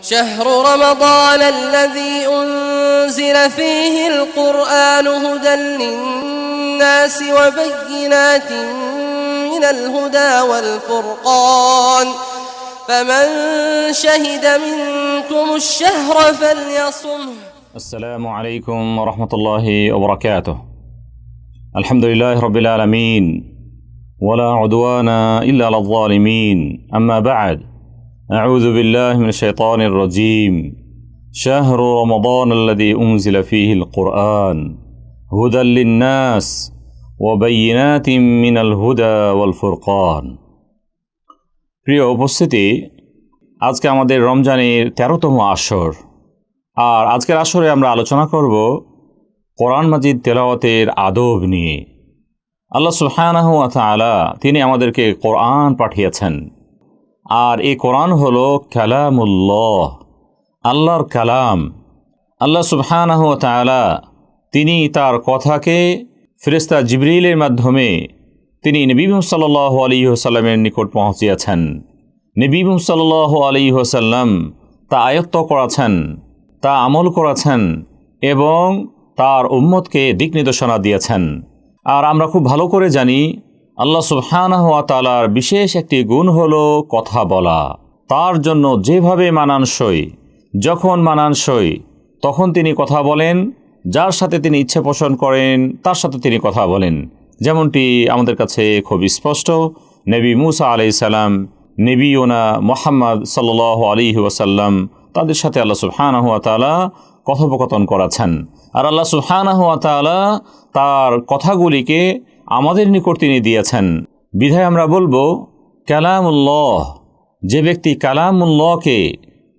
شهر رمضان الذي أنزل فيه القرآن هدى للناس وبينات من الهدى والفرقان فمن شهد منكم الشهر فليصمه السلام عليكم ورحمة الله وبركاته. الحمد لله رب العالمين ولا عدوان إلا على الظالمين. أما بعد أعوذ بالله من الشيطان الرجيم شهر رمضان الذي أنزل فيه القرآن هدى للناس وبينات من الهدى والفرقان প্রিয় উপস্থিতি আজকে আমাদের রমজানের তেরোতম আসর আর আজকের আসরে আমরা আলোচনা করব কোরআন মাজিদ তেলাওয়াতের আদব নিয়ে আল্লাহ সুবহানাহু ওয়া তাআলা তিনি আমাদেরকে কোরআন পাঠিয়েছেন আর এই কোরআন হলো কালামুল্লাহ, আল্লাহর কালাম। আল্লাহ সুবহানাহু তাআলা তিনি তার কথাকে ফেরেস্তা জিবরিলের মাধ্যমে তিনি নবী সাল্লাহ আলী সাল্লামের নিকট পৌঁছিয়েছেন। নবী সাল্লাহ আলী সাল্লাম তা আয়ত্ত করাছেন, তা আমল করাছেন এবং তার উম্মতকে দিক নির্দেশনা দিয়েছেন। আর আমরা খুব ভালো করে জানি আল্লাহ সুবহানাহু ওয়া তাআলার বিশেষ একটি গুণ হল কথা বলা। তার জন্য যেভাবে মানানসই, যখন মানানসই, তখন তিনি কথা বলেন, যার সাথে তিনি ইচ্ছে পোষণ করেন, তার সাথে তিনি কথা বলেন। যেমনটি আমাদের কাছে খুব স্পষ্ট, নবী মুসা আলাই সালাম নবী ওনা মোহাম্মদ সাল্ল আলী ওয়াসাল্লাম, তাদের সাথে আল্লাহ সুবহানাহু তাআলা কথোপকথন করাছেন আর আল্লাহ সুবহানাহু তাআলা তার কথাগুলিকে আমাদের নিকট তিনি দিয়েছেন। বিধায় আমরা বলব, কালামুল্লাহ, যে ব্যক্তি কালামুল্লাহকে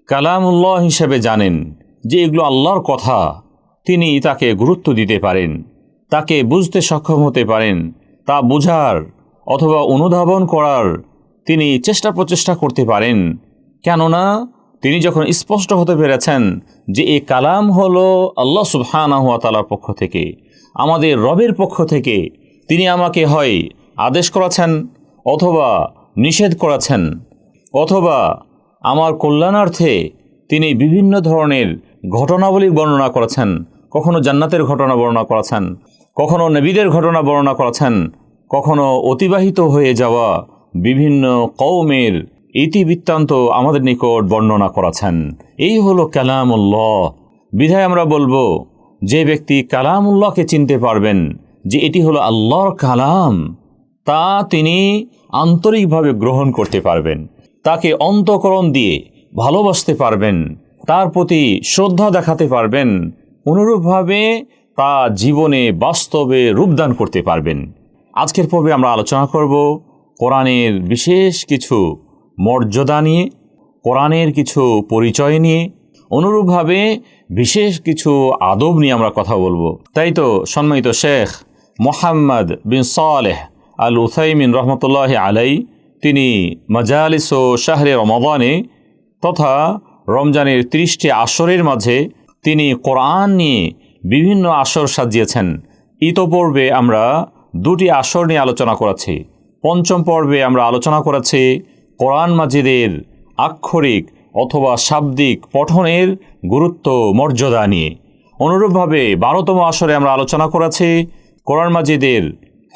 কালামুল্লাহ হিসেবে জানেন, যে এগুলো আল্লাহর কথা, তিনি তাকে গুরুত্ব দিতে পারেন, তাকে বুঝতে সক্ষম হতে পারেন, তা বোঝার অথবা অনুধাবন করার তিনি চেষ্টা প্রচেষ্টা করতে পারেন। কেননা, তিনি যখন স্পষ্ট হতে পেরেছেন যে এই কালাম হলো আল্লাহ সুবহানাহুয়া তালার পক্ষ থেকে, আমাদের রবের পক্ষ থেকে তিনি আমাকে, হয়, আদেশ করাছেন অথবা নিষেধ করাছেন, অথবা আমার কল্যাণার্থে তিনি বিভিন্ন ধরনের ঘটনাবলী বর্ণনা করেছেন, কখনো জান্নাতের ঘটনা বর্ণনা করেছেন, কখনো নবীদের ঘটনা বর্ণনা করেছেন, কখনো অতিবাহিত হয়ে যাওয়া বিভিন্ন কৌমের ইতিবৃত্তান্ত আমাদের নিকট বর্ণনা করেছেন। এই হলো কালামুল্লাহ। বিধায় আমরা বলব, যে ব্যক্তি কালামুল্লাহকে চিনতে পারবেন যে এটি হলো আল্লাহর কালাম, তা তিনি আন্তরিকভাবে গ্রহণ করতে পারবেন। তাকে অন্তকরণ দিয়ে ভালোবাসতে পারবেন, তার প্রতি শ্রদ্ধা দেখাতে পারবেন, অনুরূপভাবে তা জীবনে বাস্তবে রূপদান করতে পারবেন। আজকের পর্বে আমরা আলোচনা করব কোরআনের বিশেষ কিছু মর্যাদা নিয়ে, কোরআনের কিছু পরিচয় নিয়ে, অনুরূপভাবে বিশেষ কিছু আদব নিয়ে আমরা কথা বলব। তাই তো, সম্মানিত শেখ মোহাম্মদ বিন সালেহ আল উসাইমিন রহমতুল্লাহ আলাই তিনি মজালিস ও শাহরে রমাদানে তথা রমজানের ত্রিশটি আসরের মাঝে তিনি কোরআন নিয়ে বিভিন্ন আসর সাজিয়েছেন। ইতোপূর্বে আমরা দুটি আসর নিয়ে আলোচনা করেছি। পঞ্চম পর্বে আমরা আলোচনা করেছি কোরআন মাজিদের আক্ষরিক অথবা শাব্দিক পঠনের গুরুত্ব মর্যাদা নিয়ে। অনুরূপভাবে বারোতম আসরে আমরা আলোচনা করেছি কোরআন মাজিদের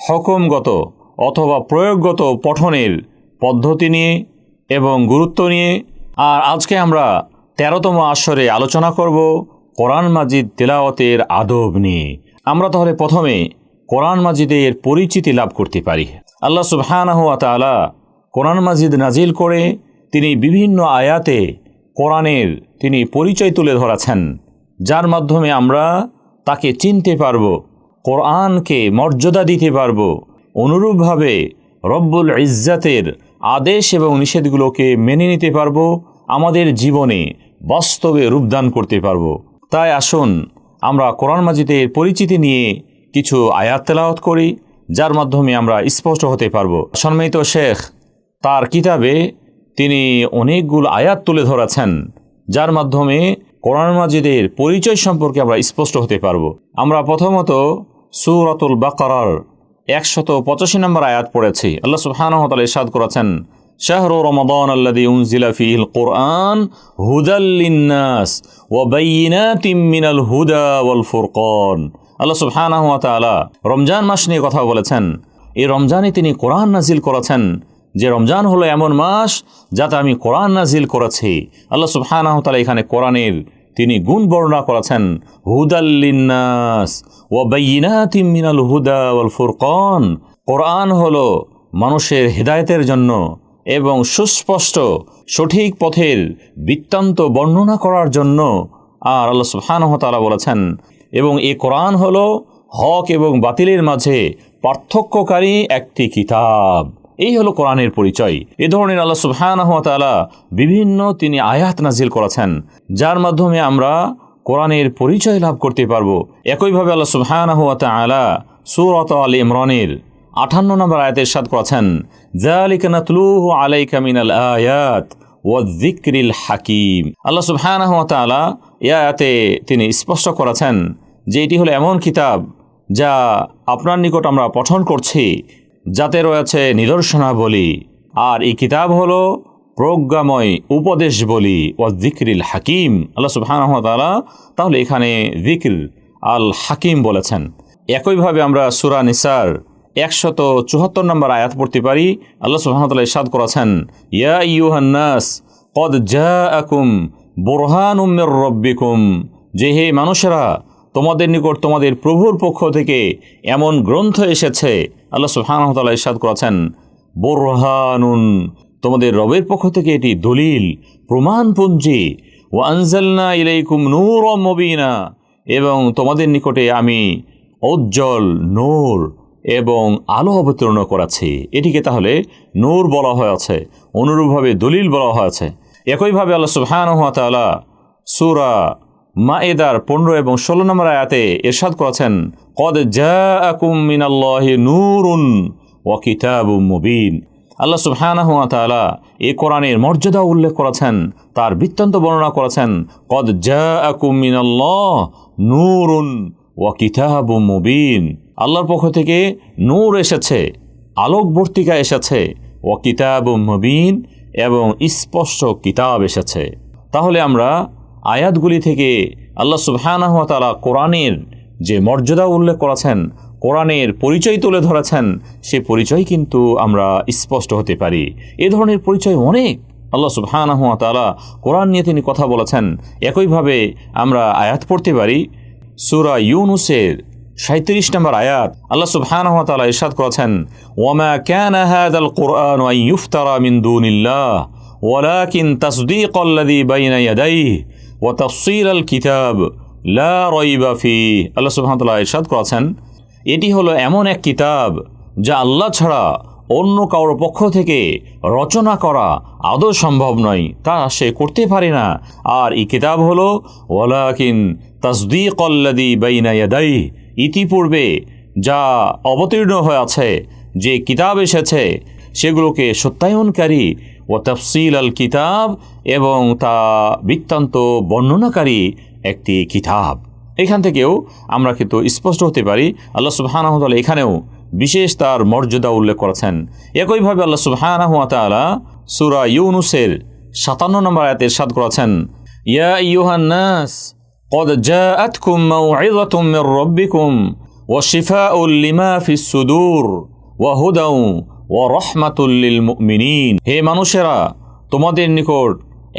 হকমগত অথবা প্রয়োগগত পঠনের পদ্ধতি নিয়ে এবং গুরুত্ব নিয়ে আর আজকে আমরা তেরোতম আসরে আলোচনা করব কোরআন মাজিদ তেলাওয়াতের আদব নিয়ে। আমরা তাহলে প্রথমে কোরআন মাজিদের পরিচিতি লাভ করতে পারি। আল্লাহ সুবহানাহু কোরআন মাজিদ নাজিল করে তিনি বিভিন্ন আয়াতে কোরআনের তিনি পরিচয় তুলে ধরাছেন। যার মাধ্যমে আমরা তাকে চিনতে পারব কোরআনকে মর্যাদা দিতে পারব। অনুরূপভাবে রব্বুল ইজ্জাতের আদেশ এবং নিষেধগুলোকে মেনে নিতে পারব। আমাদের জীবনে বাস্তবে রূপদান করতে পারব। তাই আসুন, আমরা কোরআন মাজিদের পরিচিতি নিয়ে কিছু আয়াত তেলাওয়াত করি, যার মাধ্যমে আমরা স্পষ্ট হতে পারব। সম্মানিত শেখ, তার কিতাবে তিনি অনেকগুলো আয়াত তুলে ধরেছেন, যার মাধ্যমে কোরআন মাজিদের পরিচয় সম্পর্কে আমরা স্পষ্ট হতে পারব। আমরা প্রথমত সুরাতুল বাকারার একশত পঁচাশি নম্বর আয়াত পড়েছি। আল্লাহ তাআলা ইরশাদ করেছেন, শাহরু রমাদান আল্লাদি উনজিলা ফিহিল কোরআন হুদাল্লিন্নাস ওয়াবাইনাতিম মিনাল হুদা ওয়াল ফুরকন। আল্লাহ সুবহানাহু ওয়া রমজান মাস নিয়ে কথা বলেছেন। এই রমজানে তিনি কোরআন নাজিল করেছেন। যে রমজান হলো এমন মাস যাতে আমি কোরআন নাজিল করেছি। আল্লাহ সুবহানাহু তাআলা এখানে কোরআনের তিনি গুণ বর্ণনা করেছেন। হুদাল্লিন্নাস ওয়াবাইনাতিম মিনাল হুদা ওয়াল ফুরকন। কোরআন হলো মানুষের হেদায়েতের জন্য এবং সুস্পষ্ট, সঠিক পথের বৃত্তান্ত বর্ণনা করার জন্য আর আল্লাহ সুবহানাহু তাআলা বলেছেন। এবং এ কোরআন হলো হক এবং বাতিলের মাঝে পার্থক্যকারী একটি কিতাব। এই হলো কোরআনের পরিচয়। এ ধরনের আল্লাহ সুবহানাহু বিভিন্ন তিনি আয়াত নাজিল করেছেন, যার মাধ্যমে আমরা কোরআনের পরিচয় লাভ করতে পারব। একইভাবে আল্লাহ সুবহানাহু ওয়া তাআলা সূরাত আল ইমরানের আঠান্ন নম্বর আয়াতের সাদ করেছেন জালিকা নাতলুহু আলাইকা মিনাল আয়াত ওয়াযিকরিল হাকিম। আল্লাহ সুবহানাহু ওয়া তাআলা তিনি স্পষ্ট করেছেন যে এটি হলো এমন কিতাব যা আপনার নিকট আমরা পঠন করছি যাতে রয়েছে নিদর্শনাবলী, আর এই কিতাব হলো প্রজ্ঞাময় উপদেশ বলি ও জিক্রিল হাকিম। আল্লাহ সুবহানাহু ওয়া তাহলে এখানে জিক্র আল হাকিম বলেছেন। একইভাবে আমরা সূরা নিসার একশত চুহাত্তর নম্বর আয়াত পড়তে পারি। আল্লাহ ওয়া তাআলা করেছেন, ইয়া আইয়ুহান নাস, কদ জাআকুম বুরহানুম মির রাব্বিকুম। যে হে মানুষেরা তোমাদের নিকট তোমাদের প্রভুর পক্ষ থেকে এমন গ্রন্থ এসেছে। আল্লাহ তাআলা ইরশাদ করেছেন, বুরহানুন, তোমাদের রবের পক্ষ থেকে এটি দলিল, প্রমাণপুঞ্জি। ও ইলাইকুম নূর মবিনা, এবং তোমাদের নিকটে আমি উজ্জ্বল নূর এবং আলো অবতীর্ণ করাছি। এটিকে তাহলে নূর বলা হয়েছে অনুরূপভাবে দলিল বলা হয়েছে একইভাবে আল্লাহ সুবহানাহু ওয়া তাআলা সূরা মায়েদার পনেরো এবং ষোলো নম্বর আয়াতে এরশাদ করেছেন, কদ জাআকুম মিনাল্লাহি নূরুন ওয়া কিতাবুম মুবিন। আল্লাহ সুবহানাহু ওয়া তাআলা কোরআনের মর্যাদা উল্লেখ করেছেন, তার বৃত্তান্ত বর্ণনা করেছেন, কদ জাআকুম মিনাল্লাহ নূরুন ওয়া কিতাবুম মুবিন। আল্লাহর পক্ষ থেকে নূর এসেছে, আলোকবর্তিকা এসেছে, ওয়া কিতাবুম মুবিন এবং স্পষ্ট কিতাব এসেছে। তাহলে আমরা আয়াতগুলি থেকে আল্লাহ সুবহানাহু তাআলা কোরআনের যে মর্যাদা উল্লেখ করেছেন, কোরআনের পরিচয় তুলে ধরেছেন, সে পরিচয় কিন্তু আমরা স্পষ্ট হতে পারি। এ ধরনের পরিচয় অনেক আল্লাহ সুবহানাহু তাআলা কোরআন নিয়ে তিনি কথা বলেছেন। একইভাবে আমরা আয়াত পড়তে পারি, সূরা ইউনুসের সাঁত্রিশ নম্বর আয়াত, আল্লাহ সুবহানাহু ওয়া তাআলা ইরশাদ করেছেন, ওয়ামা কানা কুরআন আন ইফতারা মিন দুনিল্লাহ, ওয়ালাকিন তাসদীকাল্লাযী বাইনা ইয়াদাইহি। ওয়া তাফসীলাল কিতাব, লা রাইবা ফিহি। আল্লাহ তাআলা ইরশাদ করেছেন, এটি হলো এমন এক কিতাব যা আল্লাহ ছাড়া অন্য কারোর পক্ষ থেকে রচনা করা আদৌ সম্ভব নয়। তা সে করতে পারে না। আর এই কিতাব হলো, ওয়ালাকিন তাসদিকল্লাদি বাইনা ইয়াদাই ইতিপূর্বে যা অবতীর্ণ হয়ে আছে, যে কিতাব এসেছে, সেগুলোকে সত্যায়নকারী ও তফসিল আল কিতাব এবং তা বৃত্তান্ত বর্ণনাকারী একটি কিতাব এখান থেকেও আমরা কিন্তু স্পষ্ট হতে পারি আল্লাহ সুবহানাহু ওয়া তাআলা এখানেও বিশেষ তার মর্যাদা উল্লেখ করেছেন একইভাবে আল্লাহ সুবহানাহু ওয়া তাআলা সূরা ইউনুসের সাতান্ন নম্বর আয়াতে ইরশাদ করেছেন ইয়া আইয়ুহান নাস قد جاءتكم موعظة من ربكم وشفاء لما في الصدور وهدى ও রহমাতুল্লিল মিনীন হে মানুষেরা, তোমাদের নিকট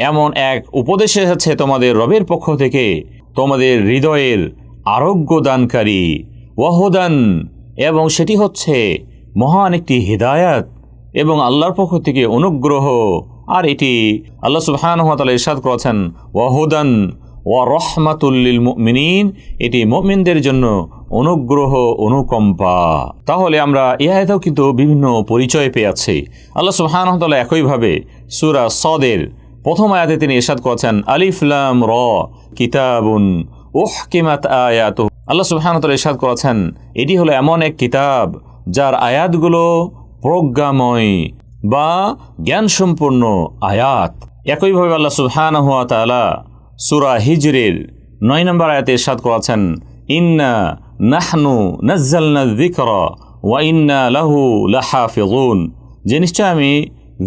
এমন এক উপদেশ এসেছে তোমাদের রবের পক্ষ থেকে। তোমাদের হৃদয়ের আরোগ্য দানকারী ওয়াহদান এবং সেটি হচ্ছে মহান একটি হৃদায়ত এবং আল্লাহর পক্ষ থেকে অনুগ্রহ। আর এটি আল্লাহ সুহান ইরশাদ করেছেন, ওয়াহুদান ওয়া রহমাতুল্লিল মুমিনিন, এটি মুমিনদের জন্য অনুগ্রহ, অনুকম্পা। তাহলে আমরা আয়াতেও কিন্তু বিভিন্ন পরিচয় পেয়ে আছি আল্লাহ সুবহানাহু একইভাবে সুরা সদের প্রথম আয়াতে তিনি ইরশাদ করেছেন আলিফলাম র, কিতাবুন উহকিমাত আয়াত আল্লাহ তাআলা ইরশাদ করেছেন, এটি হলো এমন এক কিতাব যার আয়াতগুলো প্রজ্ঞাময় বা জ্ঞানসম্পন্ন আয়াত। একইভাবে আল্লাহ সুবহানাহু ওয়া তাআলা সূরা হিজরের নয় নম্বর আয়াতে ইরশাদ করেছেন, ইন্না নাহনু নাজ্জালনা যিকরা ওয়া ইন্না লাহু লাহাফিজুন যে নিশ্চয় আমি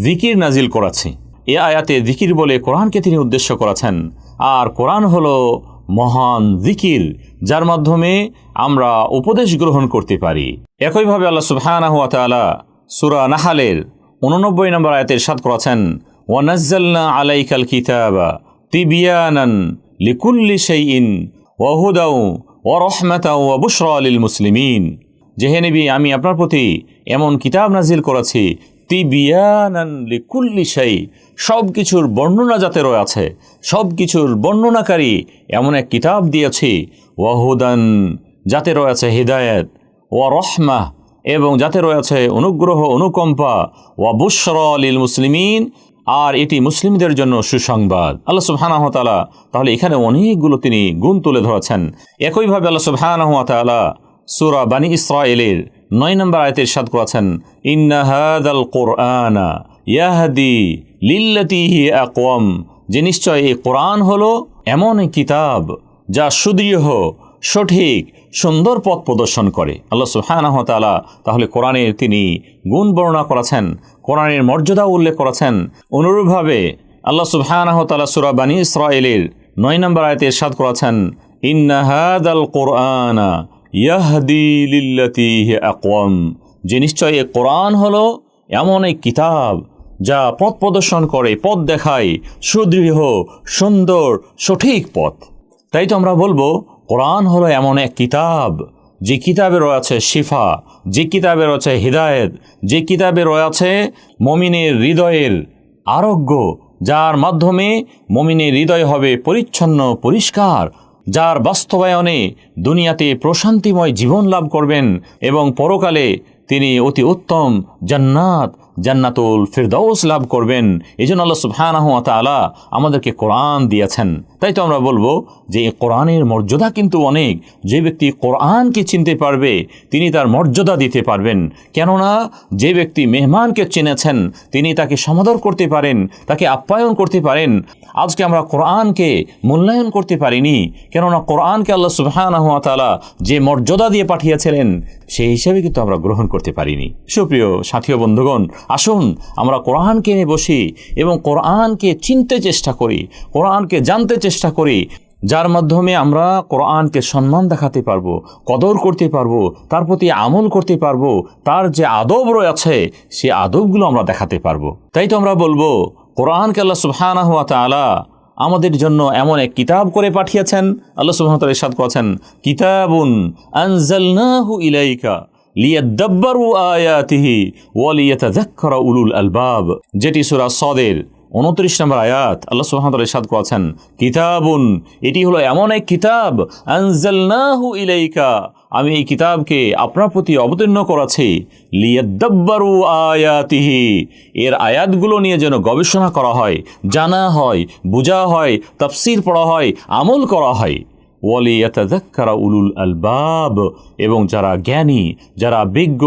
জিকির নাজিল করেছি। এ আয়াতে জিকির বলে কোরআনকে তিনি উদ্দেশ্য করেছেন। আর কোরআন হলো মহান জিকির যার মাধ্যমে আমরা উপদেশ গ্রহণ করতে পারি। একইভাবে আল্লাহ সুবহানাহু ওয়া তাআলা সূরা নাহালের উননব্বই নম্বর আয়াতের সাদ করেছেন ওয়ানাজ্জালনা আলাইকাল কিতাবা। তিবিয়ানান লিকুল্লি শাইইন, ওয়া হুদাও, ওয়া রাহমাতাও, ওয়া বুশরা লিল মুসলিমিন। যে হে নবী, আমি আপনার প্রতি এমন কিতাব নাজিল করেছি, তিবিয়ানান লিকুল্লি শাই সব কিছুর বর্ণনা যাতে রয়েছে সব কিছুর বর্ণনাকারী এমন এক কিতাব দিয়েছি ওয়াহুদান যাতে রয়েছে হৃদায়ত, ওয়া রহমা, এবং যাতে রয়েছে অনুগ্রহ, অনুকম্পা, ওয়া বুশর লিল মুসলিমিন আর এটি মুসলিমদের জন্য সুসংবাদ। আল্লাহ সুবহানাহু তাআলা তাহলে এখানে অনেকগুলো তিনি গুণ তুলে ধরেছেন। একইভাবে আল্লাহ সুবহানাহু তাআলা সূরা বানি ইসরায়েলের নয় নম্বর আয়াতের সাদ করেছেন, ইন্না হাদাল কোরআনা ইয়াহাদি লিল্লাতি হি আকওয়াম। যে নিশ্চয় এই কোরআন হলো এমন কিতাব যা সুদৃঢ়, সঠিক, সুন্দর পথ প্রদর্শন করে। আল্লাহ সুবহানাহু ওয়া তাআলা তাহলে কোরআনের তিনি গুণ বর্ণনা করেছেন কোরআনের মর্যাদা উল্লেখ করেছেন। অনুরূপভাবে আল্লাহ সুবহানাহু তাআলা সূরা বানি ইসরায়েলের নয় নম্বর আয়াতে ইরশাদ করেছেন, ইন্না হাদাল কোরআনা যে নিশ্চয় এই কোরআন হলো এমন এক কিতাব যা পথ প্রদর্শন করে, পথ দেখায়, সুদৃঢ়, সুন্দর, সঠিক পথ। তাই তো আমরা বলব, কোরআন হলো এমন এক কিতাব যে কিতাবে রয়েছে শিফা, যে কিতাবে রয়েছে হৃদায়ত, যে কিতাবে রয়েছে মমিনের হৃদয়ের আরোগ্য, যার মাধ্যমে মমিনের হৃদয় হবে পরিচ্ছন্ন, পরিষ্কার, যার বাস্তবায়নে দুনিয়াতে প্রশান্তিময় জীবন লাভ করবেন এবং পরকালে তিনি অতি উত্তম জান্নাত, জান্নাতুল ফিরদাউস লাভ করবেন। এই জন্য আল্লাহ সুবহানাহু আমাদেরকে কোরআন দিয়েছেন। তাই তো আমরা বলব যে কোরআনের মর্যাদা কিন্তু অনেক। যে ব্যক্তি কোরআনকে চিনতে পারবে, তিনি তার মর্যাদা দিতে পারবেন। কেননা যে ব্যক্তি মেহমানকে চিনেছেন, তিনি তাকে সমাদর করতে পারেন, তাকে আপ্যায়ন করতে পারেন। আজকে আমরা কোরআনকে মূল্যায়ন করতে পারিনি, কেননা কোরআনকে আল্লাহ সুবহানাহু তাআলা যে মর্যাদা দিয়ে পাঠিয়েছিলেন, সেই হিসাবে কিন্তু আমরা গ্রহণ করতে পারিনি। সুপ্রিয় সাথী ও বন্ধুগণ, আসুন আমরা কোরআনকে নিয়ে বসি এবং কোরআনকে চিনতে চেষ্টা করি, কোরআনকে জানতে চেষ্টা করি, যার মাধ্যমে আমরা কোরআনকে সম্মান দেখাতে পারব, কদর করতে পারব, তার প্রতি আমল করতে পারব, তার যে আদব রয়েছে, সে আদবগুলো আমরা দেখাতে পারব। তাই তো আমরা বলব, কোরআনকে আল্লাহ সুবহানাহু ওয়া তাআলা আমাদের জন্য এমন এক কিতাব করে পাঠিয়েছেন। আল্লাহ সুবহানাহু ইরশাদ করেছেন, কিতাবুন আনজালনাহু ইলাইকা লিয়াদ্দাব্বারু আয়াতিহি ওয়া উলুল আলবাব, যেটি সূরা সদের উনত্রিশ নম্বর আয়াত, আল্লাহ সুবহানাহু ইরশাদ করেছেন, কিতাবুন, এটি হলো এমন এক কিতাব, আনজালনাহু ইলাইকা, আমি এই কিতাবকে আপনার প্রতি অবতীর্ণ করাছি, লিয়াদ্দাব্বারু আয়াতিহি, এর আয়াতগুলো নিয়ে যেন গবেষণা করা হয়, জানা হয়, বোঝা হয়, তাফসির পড়া হয়, আমল করা হয়। ওয়ালিয়াতাযাক্কারা উলুল আলবাব, এবং যারা জ্ঞানী, যারা বিজ্ঞ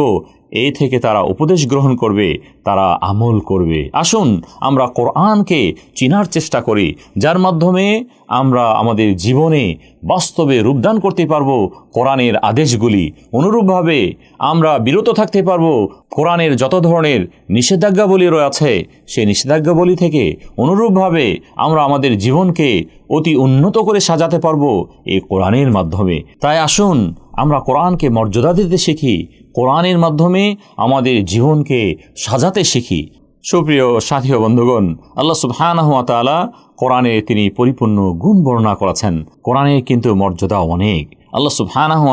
এই থেকে তারা উপদেশ গ্রহণ করবে তারা আমল করবে। আসুন, আমরা কোরআনকে চিনার চেষ্টা করি, যার মাধ্যমে আমরা আমাদের জীবনে বাস্তবে রূপদান করতে পারব কোরআনের আদেশগুলি। অনুরূপভাবে আমরা বিরত থাকতে পারব কোরআনের যত ধরনের নিষেধাজ্ঞাবলী রয়েছে, সেই নিষেধাজ্ঞাবলী থেকে অনুরূপভাবে আমরা আমাদের জীবনকে অতি উন্নত করে সাজাতে পারব এই কোরআনের মাধ্যমে। তাই আসুন, আমরা কোরআনকে মর্যাদা দিতে শিখি। কোরআনের মাধ্যমে আমাদের জীবনকে সাজাতে শিখি। সুপ্রিয় সাথী বন্ধুগণ, আল্লাহ সুবহানাহু কোরআনে তিনি পরিপূর্ণ গুণ বর্ণনা করেছেন। কোরআনে কিন্তু মর্যাদা অনেক। আল্লাহ সুবহানাহু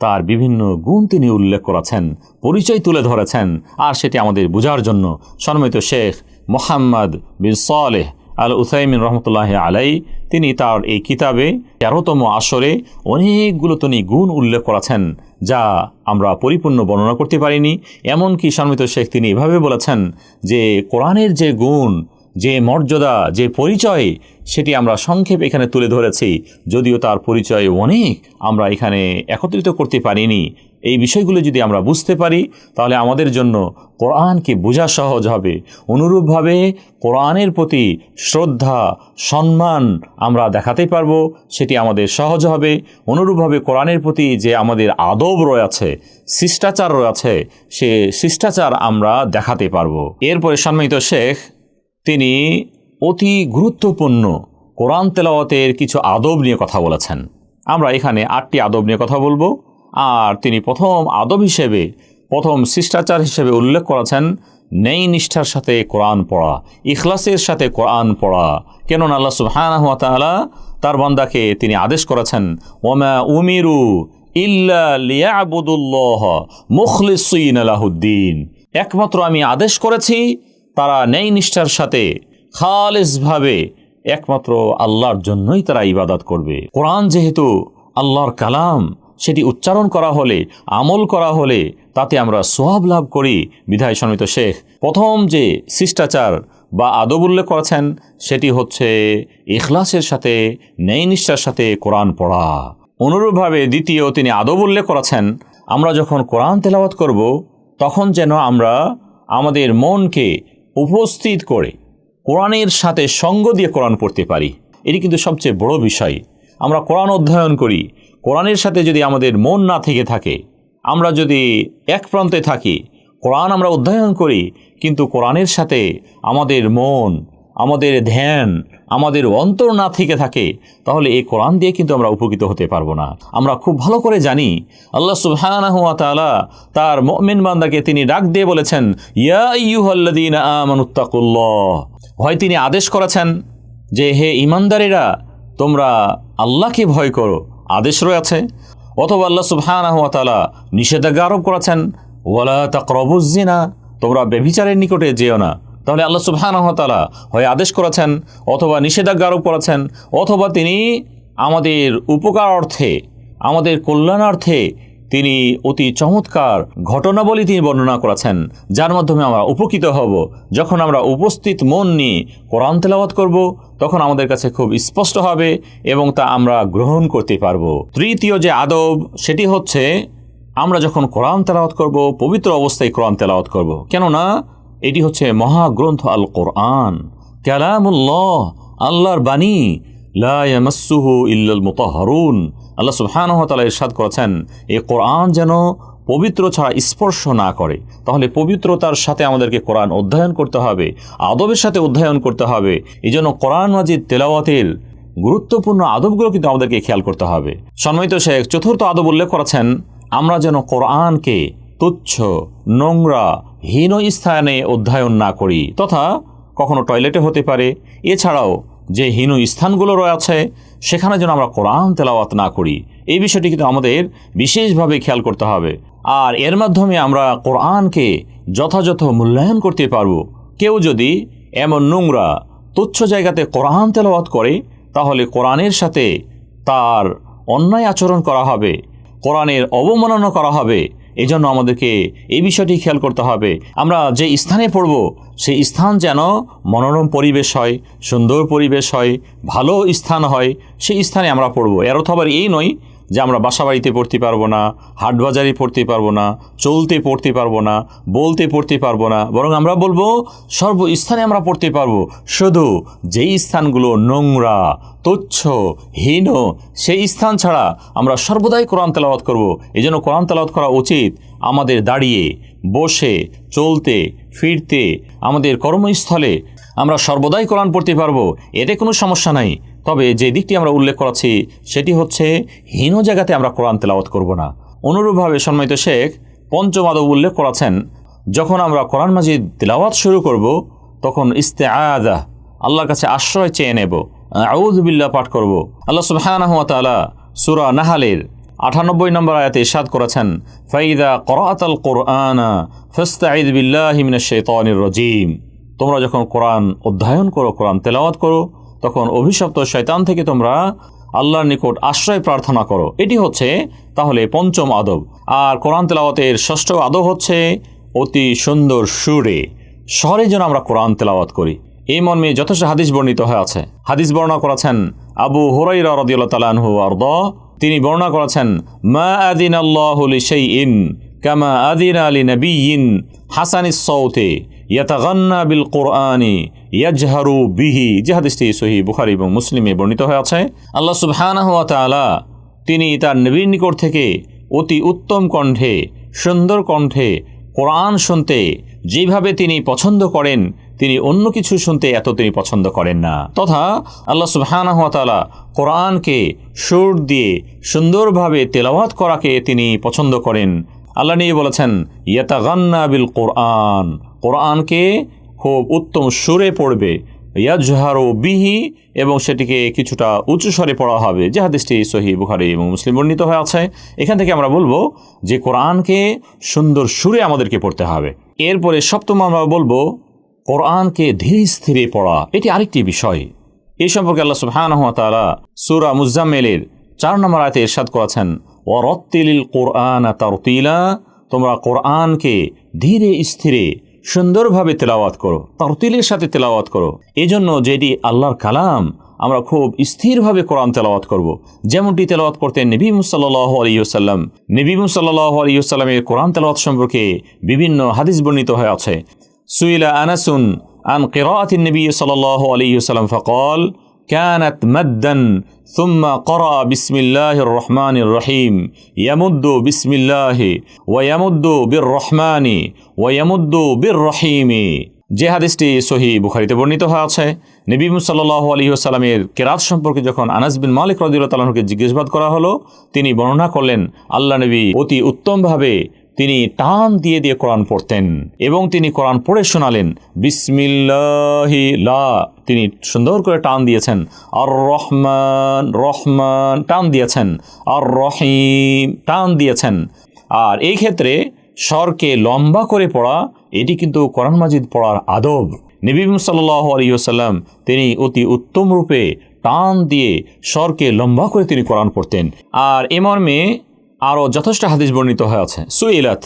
তার বিভিন্ন গুণ তিনি উল্লেখ করেছেন, পরিচয় তুলে ধরেছেন, আর সেটি আমাদের বোঝার জন্য সম্মিত শেখ মোহাম্মদ বিন সালেহ আল উসাইমিন রহমতুল্লাহ আলাই তিনি তার এই কিতাবে তেরোতম আসরে অনেকগুলো তিনি গুণ উল্লেখ করেছেন, যা আমরা পরিপূর্ণ বর্ণনা করতে পারিনি। এমনকি সম্মিত শেখ তিনি এভাবে বলেছেন যে, কোরআনের যে গুণ, যে মর্যাদা, যে পরিচয়, সেটি আমরা সংক্ষেপ এখানে তুলে ধরেছি। যদিও তার পরিচয় অনেক আমরা এখানে একত্রিত করতে পারিনি এই বিষয়গুলো যদি আমরা বুঝতে পারি, তাহলে আমাদের জন্য কোরআনকে বোঝা সহজ হবে। অনুরূপভাবে কোরআনের প্রতি শ্রদ্ধা, সম্মান আমরা দেখাতে পারব, সেটি আমাদের সহজ হবে। অনুরূপভাবে কোরআনের প্রতি যে আমাদের আদব রয়েছে, শিষ্টাচার রয়েছে, সে শিষ্টাচার আমরা দেখাতে পারব। এরপরে সম্মানিত শেখ, তিনি অতি গুরুত্বপূর্ণ কোরআন তেলাওয়াতের কিছু আদব নিয়ে কথা বলেছেন। আমরা এখানে আটটি আদব নিয়ে কথা বলব। আর তিনি প্রথম আদব হিসেবে, প্রথম শিষ্টাচার হিসেবে উল্লেখ করেছেন নেই নিষ্ঠার সাথে কোরআন পড়া, ইখলাসের সাথে কোরআন পড়া। কেননা আল্লাহ সুবহানাহু তার বান্দাকে তিনি আদেশ করেছেন ওমা উমিরু ইল্লা লিয়াবুদুল্লাহ মুখলিসিন আলাহুদ্দিন একমাত্র আমি আদেশ করেছি, তারা নেই নিষ্ঠার সাথে, খালেসভাবে, একমাত্র আল্লাহর জন্যই তারা ইবাদত করবে। কোরআন যেহেতু আল্লাহর কালাম সেটি উচ্চারণ করা হলে, আমল করা হলে তাতে আমরা সোয়াব লাভ করি, বিধায় সমিত শেখ। প্রথম যে শিষ্টাচার বা আদব উল্লেখ করেছেন, সেটি হচ্ছে এখলাসের সাথে, ন্যায় নিষ্ঠার সাথে কোরআন পড়া। অনুরূপভাবে দ্বিতীয় তিনি আদব উল্লেখ করেছেন, আমরা যখন কোরআন তেলাওয়াত করব, তখন যেন আমরা আমাদের মনকে উপস্থিত করে কোরআনের সাথে সঙ্গ দিয়ে কোরআন পড়তে পারি। এটি কিন্তু সবচেয়ে বড় বিষয়। আমরা কোরআন অধ্যয়ন করি কোরআনের সাথে যদি আমাদের মন না থেকে থাকে, আমরা যদি এক প্রান্তে থাকি, কোরআন আমরা অধ্যয়ন করি, কিন্তু কোরআনের সাথে আমাদের মন, আমাদের ধ্যান, আমাদের অন্তর না থেকে থাকে, তাহলে এই কোরআন দিয়ে কিন্তু আমরা উপকৃত হতে পারব না। আমরা খুব ভালো করে জানি, আল্লাহ সুবহানাহু ওয়া তাআলা তার মুমিন বান্দাকে তিনি ডাক দিয়ে বলেছেন হয় তিনি আদেশ করেছেন যে, হে ইমানদারেরা তোমরা আল্লাহকে ভয় করো আদেশ রয়েছে। অথবা আল্লাহ সুবহানাহু ওয়া তাআলা নিষেধাজ্ঞা আরোপ করেছেন, ওয়ালা তাকরাবুজ জিনা তোমরা ব্যভিচারের নিকটে যেও না। তাহলে আল্লাহ সুবহানাহু ওয়া তাআলা হয় আদেশ করেছেন, অথবা নিষেধাজ্ঞা আরোপ করেছেন, অথবা তিনি আমাদের উপকার অর্থে, আমাদের কল্যাণার্থে তিনি অতি চমৎকার ঘটনাবলী তিনি বর্ণনা করেছেন, যার মাধ্যমে আমরা উপকৃত হব। যখন আমরা উপস্থিত মন নিয়ে কোরআন তেলাওয়াত করব, তখন আমাদের কাছে খুব স্পষ্ট হবে এবং তা আমরা গ্রহণ করতে পারব। তৃতীয় যে আদব, সেটি হচ্ছে আমরা যখন কোরআন তেলাওয়াত করব, পবিত্র অবস্থায় কোরআন তেলাওয়াত করব। কেননা, এটি হচ্ছে মহাগ্রন্থ আল কোরআন কালামুল্লাহ, আল্লাহর বাণী, লা ইল্লাল মুতাহহারুন আল্লাহ সুবহানাহু ওয়া তাআলা ইরশাদ করেছেন, এই কোরআন যেন পবিত্র ছাড়া স্পর্শ না করে। তাহলে পবিত্রতার সাথে আমাদেরকে কোরআন অধ্যয়ন করতে হবে, আদবের সাথে অধ্যয়ন করতে হবে। এই জন্য কোরআন, মাজিদ, তেলাওয়াতের গুরুত্বপূর্ণ আদবগুলো কিন্তু আমাদেরকে খেয়াল করতে হবে। সম্মানিত শেখ, চতুর্থ আদব উল্লেখ করেছেন, আমরা যেন কোরআনকে তুচ্ছ, নোংরা, হীন স্থানে অধ্যয়ন না করি, তথা কখনো টয়লেটে হতে পারে। এছাড়াও যে হীন স্থানগুলো রয়েছে সেখানে যেন আমরা কোরআন তেলাওয়াত না করি। এই বিষয়টি কিন্তু আমাদের বিশেষভাবে খেয়াল করতে হবে। আর এর মাধ্যমে আমরা কোরআনকে যথাযথ মূল্যায়ন করতে পারব। কেউ যদি এমন নোংরা, তুচ্ছ জায়গাতে কোরআন তেলাওয়াত করে, তাহলে কোরআনের সাথে তার অন্যায় আচরণ করা হবে, কোরআনের অবমাননা করা হবে এই জন্য আমাদেরকে এই বিষয়টি খেয়াল করতে হবে। আমরা যে স্থানে পড়ব, সেই স্থান যেন মনোরম পরিবেশ হয়, সুন্দর পরিবেশ হয়, ভালো স্থান হয়, সেই স্থানে আমরা পড়ব। এর অথবা এই নয় যে আমরা বাসা বাড়িতে পড়তে পারব না হাট বাজারে পড়তে পারব না, চলতে পড়তে পারব না, বলতে পড়তে পারব না, বরং আমরা বলব সর্বস্থানে আমরা পড়তে পারব। শুধু যেই স্থানগুলো নোংরা, তুচ্ছ, হীন, সেই স্থান ছাড়া আমরা সর্বদাই কোরআন তেলাওয়াত করব। এই জন্য কোরআন তেলাওয়াত করা উচিত আমাদের দাঁড়িয়ে, বসে, চলতে, ফিরতে, আমাদের কর্মস্থলে আমরা সর্বদাই কোরআন পড়তে পারব। এতে কোনো সমস্যা নাই। তবে যে দিকটি আমরা উল্লেখ করাচ্ছি, সেটি হচ্ছে হীন জায়গাতে আমরা কোরআন তেলাওয়াত করব না। অনুরূপভাবে সম্মানিত শেখ পঞ্চম আদব উল্লেখ করেছেন যখন আমরা কোরআন মাজিদ তেলাওয়াত শুরু করব, তখন ইস্তে আয়াদা আল্লাহর কাছে আশ্রয় চেয়ে নেব আউজবিল্লা পাঠ করব। আল্লাহ সুবহানাহু ওয়া তাআলা সূরা নাহালের আটানব্বই নম্বর আয়াতে ইরশাদ করেছেন, ফাইদা করাতাল কোরআনা ফাস্তাঈদ বিল্লাহি মিনাশ শাইতানির রাজিম। তোমরা যখন কোরআন অধ্যয়ন করো, কোরআন তেলাওয়াত করো তখন অভিশপ্ত শয়তান থেকে তোমরা আল্লাহর নিকট আশ্রয় প্রার্থনা করো। এটি হচ্ছে তাহলে পঞ্চম আদব। আর কোরআন তেলাওয়াতের ষষ্ঠ আদব হচ্ছে অতি সুন্দর সুরে। শহরে যেন আমরা কোরআন তেলাওয়াত করি। এই মর্মে যথেষ্ট হাদিস বর্ণিত হয়ে আছে। হাদিস বর্ণনা করেছেন আবু হুরাইরা রাদিয়াল্লাহু তাআলা আনহু আরদ। তিনি বর্ণনা করেছেন, মা আদিন আল্লাহু লিশাইইন, কামা আদিনা লিনাবিয়্যিন হাসানিস সাউতে। ইয়াতাগান্না বিল কোরআনি ইয়াজহারু বিহি। যে হাদিসটি সহি বুখারী এবং মুসলিমে বর্ণিত হয়ে আছে, আল্লাহ সুবহানাহু ওয়া তাআলা তিনি তার নবীর নিকট থেকে অতি উত্তম কণ্ঠে, সুন্দর কণ্ঠে কোরআন শুনতে যেভাবে তিনি পছন্দ করেন, তিনি অন্য কিছু শুনতে এত তিনি পছন্দ করেন না। তথা আল্লাহ সুবহানাহু ওয়া তাআলা কোরআনকে সুর দিয়ে সুন্দরভাবে তেলাওয়াত করাকে তিনি পছন্দ করেন। আল্লাহ নিয়ে বলেছেন, ইয়াতাগান্না বিল কোরআন। কোরআনকে খুব উত্তম সুরে পড়বে। ইয়াজহারো বিহি এবং সেটিকে কিছুটা উঁচু স্বরে পড়া হবে। যে হাদিসটি সহি বুখারি এবং মুসলিম বর্ণিত হয়ে আছে। এখান থেকে আমরা বলব যে কোরআনকে সুন্দর সুরে আমাদেরকে পড়তে হবে। এরপরে সপ্তম আমরা বলব কোরআনকে ধীরে স্থিরে পড়া। এটি আরেকটি বিষয়। এই সম্পর্কে আল্লাহ তাআলা সূরা মুজাম্মেলের চার নম্বর আয়তে ইরশাদ করেছেন ওয়ারাত্তিলিল কোরআন তারতিলা তোমরা কোরআনকে ধীরে স্থিরে সুন্দরভাবে তেলাওয়াত করো, তরতিলের সাথে তেলাওয়াত করো। এজন্য যেটি আল্লাহর কালাম, আমরা খুব স্থিরভাবে কোরআন তেলাওয়াত করব। যেমনটি তেলাওয়াত করতে নবী মুসাল্লাহ আলিয়াল্লাম নবী মুসাল্লাহ আলিয়াল্লামের কোরআন তেলাওয়াত সম্পর্কে বিভিন্ন হাদিস বর্ণিত হয়ে আছে। সুইলা আনাসুন আন কেরাতিন নবী সাল্লাহ আলিয়াল্লাম ফকল كانت مدا ثم قرأ بسم الله الرحمن الرحيم يمد بسم الله ويمد بالرحمن ويمد بالرحيم যে হাদিসটি সহি বুখারিতে বর্ণিত হয়ে আছে নবী সাল্লাহ আলী সাল্লামের কেরাত সম্পর্কে যখন আনাস বিন মালিক রদিউল্লাহ তালাহকে জিজ্ঞাসাবাদ করা হলো তিনি বর্ণনা করলেন আল্লাহ নবী অতি উত্তমভাবে তিনি টান দিয়ে দিয়ে কোরআন পড়তেন এবং তিনি কোরআন পড়ে শোনালেন। বিসমিল্লাহি লা। তিনি সুন্দর করে টান দিয়েছেন। আর রহমান রহমান টান দিয়েছেন। আর রহিম টান দিয়েছেন। আর এই ক্ষেত্রে স্বরকে লম্বা করে পড়া, এটি কিন্তু কোরআন মাজিদ পড়ার আদব। নবী সাল্লাহ আলিয়াল্লাম তিনি অতি উত্তম রূপে টান দিয়ে স্বরকে লম্বা করে তিনি কোরআন পড়তেন। আর এ মর্মে আরও যথেষ্ট হাদিস বর্ণিত হয়ে আছে। সুইলাত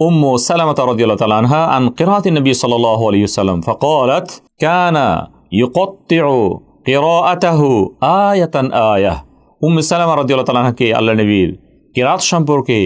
উম্ম সালামত রদিয়াল্লাহ তাল আনহা আন কেরাহাতি নবী সাল আলী সাল্লাম ফকলাত, কানা ইউকত্তিউ কেরাতাহু আয়াতান আয়াহ উম্ম সালামা রদিয়াল্লাহ তাল আনহাকে আল্লাহ নবীর কেরাত সম্পর্কে,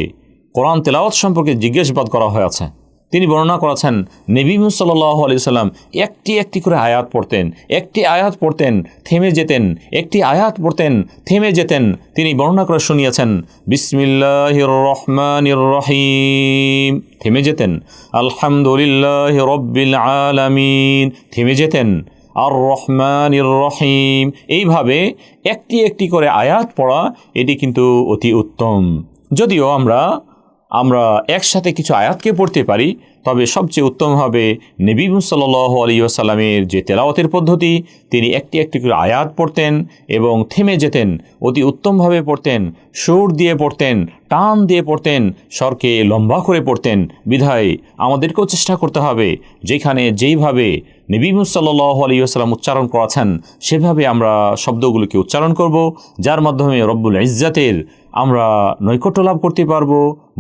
কোরআন তেলাওয়াত সম্পর্কে জিজ্ঞেসবাদ করা হয়ে আছে। তিনি বর্ণনা করেছেন, নবী সাল্লাহ আলি সাল্লাম একটি একটি করে আয়াত পড়তেন, একটি আয়াত পড়তেন, থেমে যেতেন, একটি আয়াত পড়তেন, থেমে যেতেন। তিনি বর্ণনা করে শুনিয়েছেন বিসমিল্লাহ রহমান রহিম। থেমে যেতেন, আলহামদুলিল্লাহ রব্বিল আলামিন। থেমে যেতেন, আর রহমান রহিম। এইভাবে একটি একটি করে আয়াত পড়া, এটি কিন্তু অতি উত্তম। যদিও আমরা আমরা একসাথে কিছু আয়াতকে পড়তে পারি তবে সবচেয়ে উত্তম হবে নবী সাল্লাহ আলী আসাল্লামের যে তেলাওয়াতের পদ্ধতি, তিনি একটি একটি করে আয়াত পড়তেন এবং থেমে যেতেন, অতি উত্তমভাবে পড়তেন, সুর দিয়ে পড়তেন, টান দিয়ে পড়তেন, স্বরকে লম্বা করে পড়তেন। বিধায় আমাদেরকেও চেষ্টা করতে হবে যেখানে যেইভাবে নবী সাল্লাহ আলী আসসালাম উচ্চারণ করাছেন, সেভাবে আমরা শব্দগুলোকে উচ্চারণ করব, যার মাধ্যমে রব্বুল ইজ্জাতের আমরা নৈকট্য লাভ করতে পারব,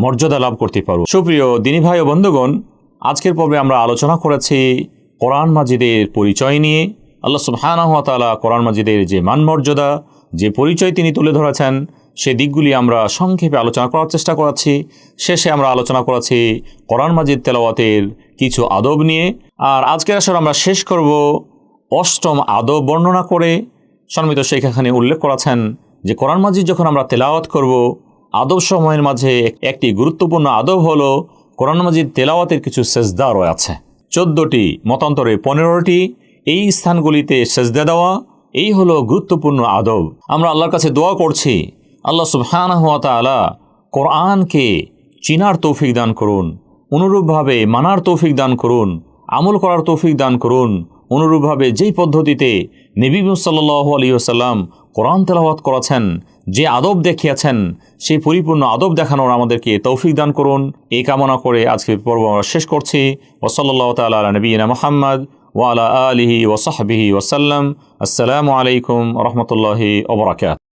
মর্যাদা লাভ করতে পারব। সুপ্রিয় দিনী ভাই ও বন্ধুগণ আজকের পর্বে আমরা আলোচনা করেছি কোরআন মাজিদের পরিচয় নিয়ে। আল্লাহ সুবহানাহু ওয়া তাআলা কোরআন মাজিদের যে মান মর্যাদা যে পরিচয় তিনি তুলে ধরেছেন, সে দিকগুলি আমরা সংক্ষেপে আলোচনা করার চেষ্টা করাচ্ছি। শেষে আমরা আলোচনা করেছি কোরআন মাজিদ তেলাওয়াতের কিছু আদব নিয়ে। আর আজকের আসর আমরা শেষ করব অষ্টম আদব বর্ণনা করে। সন্মিত শেখ এখানে উল্লেখ করেছেন যে কোরআন মাজিদ যখন আমরা তেলাওয়াত করব, আদব সময়ের মাঝে একটি গুরুত্বপূর্ণ আদব হলো কোরআন মাজিদ তেলাওয়াতের কিছু সেজদা রয়েছে চোদ্দটি, মতান্তরে পনেরোটি, এই স্থানগুলিতে সেজদা দেওয়া, এই হলো গুরুত্বপূর্ণ আদব। আমরা আল্লাহর কাছে দোয়া করছি, আল্লাহ সুবহানাহু ওয়া তাআলা কোরআনকে চিনার তৌফিক দান করুন, অনুরূপভাবে মানার তৌফিক দান করুন, আমল করার তৌফিক দান করুন, অনুরূপভাবে যেই পদ্ধতিতে নবী সাল্লাহ আলী আসাল্লাম কোরআন তেলাওয়াত করেছেন যে আদব দেখিয়াছেন, সেই পরিপূর্ণ আদব দেখানোর আমাদেরকে তৌফিক দান করুন। এই কামনা করে আজকে পর্ব আমরা শেষ করছি। ওসল্লা তালা নবীনা মোহাম্মদ ওয়ালা আলিহি ওসাহাবিহি ওসাল্লাম আসসালামু আলাইকুম রহমতুল্লাহি ওবরাকাত